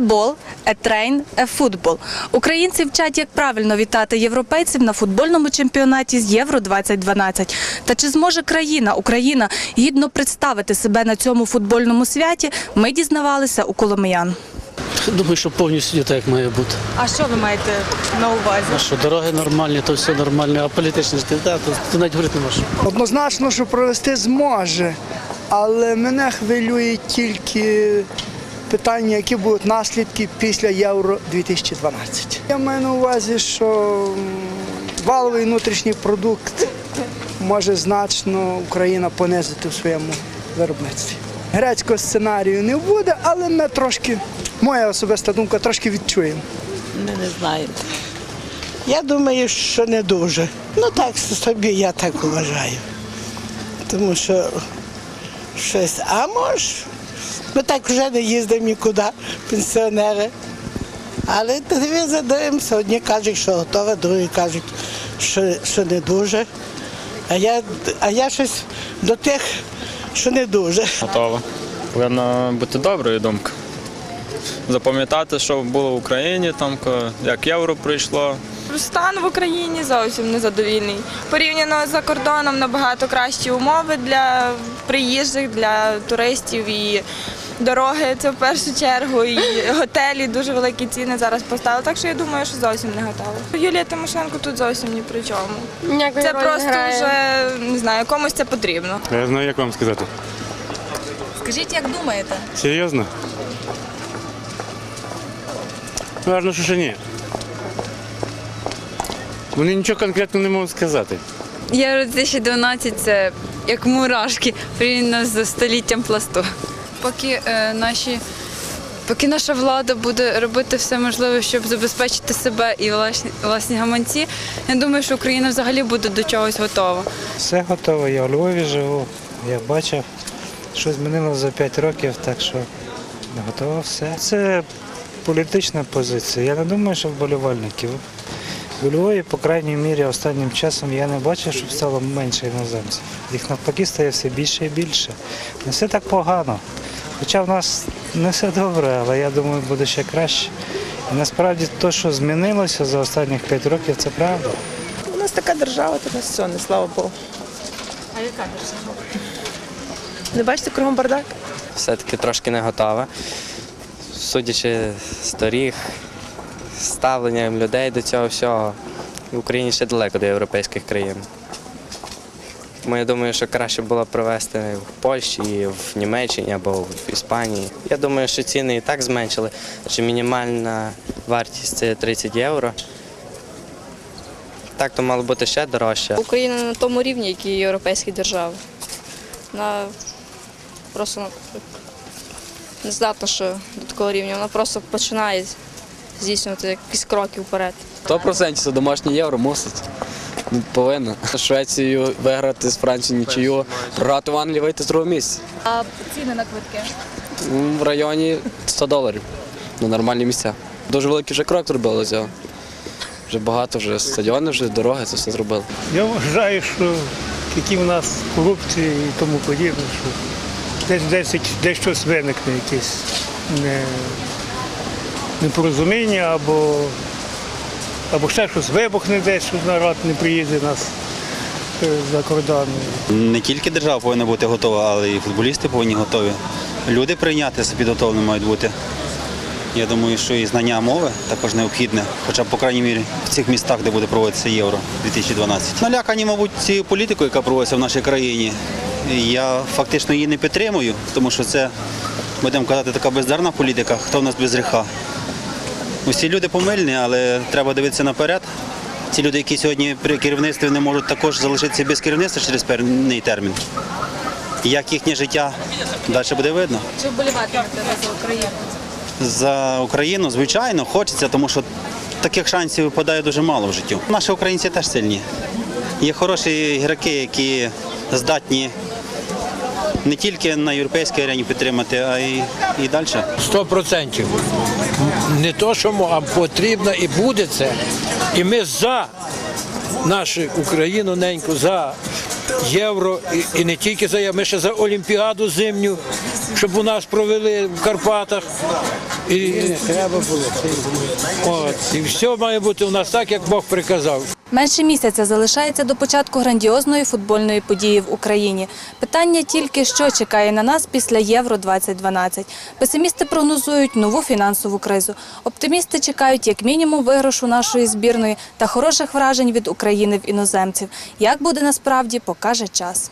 Ебол, етрейн, ефутбол. Українці вчать, як правильно вітати європейців на футбольному чемпіонаті з Євро 2012. Та чи зможе країна Україна гідно представити себе на цьому футбольному святі? Ми дізнавалися у коломиян. Думаю, що повністю так як має бути. А що ви маєте на увазі? А що дороги нормальні, то все нормально, а політичні ж да, то, то навіть говорити не можна. Однозначно, що провести зможе, але мене хвилює тільки питання, які будуть наслідки після Євро 2012. Я маю на увазі, що валовий внутрішній продукт може значно Україна понизити в своєму виробництві. Грецького сценарію не буде, але ми трошки, моя особиста думка, трошки відчуємо. Не, не знаєте. Я думаю, що не дуже. Ну так собі я так вважаю. Тому що щось, а може, ми так вже не їздимо нікуди, пенсіонери. Але телевізор дивимося, одні кажуть, що готове, другі кажуть, що, що не дуже. А я, а я щось до тих, що не дуже. Готова. Повинна бути доброю думка. Запам'ятати, що було в Україні, там як євро прийшло. Стан в Україні зовсім незадовільний. Порівняно за кордоном набагато кращі умови для приїжджих, для туристів і дороги це в першу чергу, і готелі дуже великі ціни зараз поставили. Так що я думаю, що зовсім не готова. Юлія Тимошенко тут зовсім ні при чому. Ніякої Це ролі не просто грає. вже не знаю, комусь це потрібно. Я знаю, як вам сказати. Скажіть, як думаєте? Серйозно? Важно, що ще ні. Вони нічого конкретно не можуть сказати. Євро 2012 це як мурашки порівняно з століттям пласту. Поки е, наші. Поки наша влада буде робити все можливе, щоб забезпечити себе і власні, власні гаманці, я думаю, що Україна взагалі буде до чогось готова. Все готово, я у Львові живу, я бачив, що змінилося за 5 років, так що готово все. Це політична позиція. Я не думаю, що вболівальників. У Львові, по крайній мірі, останнім часом я не бачив, щоб стало менше іноземців. Їх навпаки стає все більше і більше. Не все так погано. Хоча в нас не все добре, але я думаю, буде ще краще. І насправді те, що змінилося за останніх 5 років, це правда. У нас така держава, то нас все, не слава Богу. А яка держава? Не бачите кругом бардак? все-таки трошки не готова. Судячи з доріг, ставленням людей до цього всього, в Україні ще далеко до європейських країн. Тому я думаю, що краще було провести в Польщі, в Німеччині або в Іспанії. Я думаю, що ціни і так зменшили, адже мінімальна вартість це 30 євро. Так то мало бути ще дорожче. Україна на тому рівні, як і європейські держави. Вона просто не здатна що до такого рівня. Вона просто починає здійснювати якісь кроки вперед. 100% це домашнє євро мусить. Ну, Повинна. Швецію виграти з Францією нічию, програти в Англії вийти з другого місця. А ціни на квитки? Ну, В районі 100 доларів на нормальні місця. Дуже великий вже крок зробили цього. Вже багато, вже стадіони, вже дороги, це все зробили. Я вважаю, що які в нас корупції і тому подібне, що десь десь десь щось виникне, якесь не, непорозуміння або, або ще щось вибухне десь, що народ не приїде нас е, за кордон. Не тільки держава повинна бути готова, але і футболісти повинні готові. Люди прийняти підготовлені мають бути. Я думаю, що і знання мови також необхідне, хоча б по крайній мірі в цих містах, де буде проводитися Євро 2012. Налякані, мабуть, цією політикою, яка проводиться в нашій країні. Я фактично її не підтримую, тому що це, будемо казати, така бездарна політика, хто в нас без гріха. Усі люди помильні, але треба дивитися наперед. Ці люди, які сьогодні при керівництві не можуть також залишитися без керівництва через певний термін. Як їхнє життя далі буде видно. Чи вболіватимете ви за Україну? За Україну, звичайно, хочеться, тому що таких шансів випадає дуже мало в життю. Наші українці теж сильні. Є хороші ігроки, які здатні не тільки на європейській арені підтримати, а й і далі. Сто процентів. Не то, що а потрібно і буде це. І ми за нашу Україну неньку, за євро, і, і не тільки за євро, ми ще за Олімпіаду зимню, щоб у нас провели в Карпатах. І, треба було. От, і все має бути у нас так, як Бог приказав. Менше місяця залишається до початку грандіозної футбольної події в Україні. Питання тільки, що чекає на нас після Євро 2012. Песимісти прогнозують нову фінансову кризу. Оптимісти чекають як мінімум виграшу нашої збірної та хороших вражень від України в іноземців. Як буде насправді, покаже час.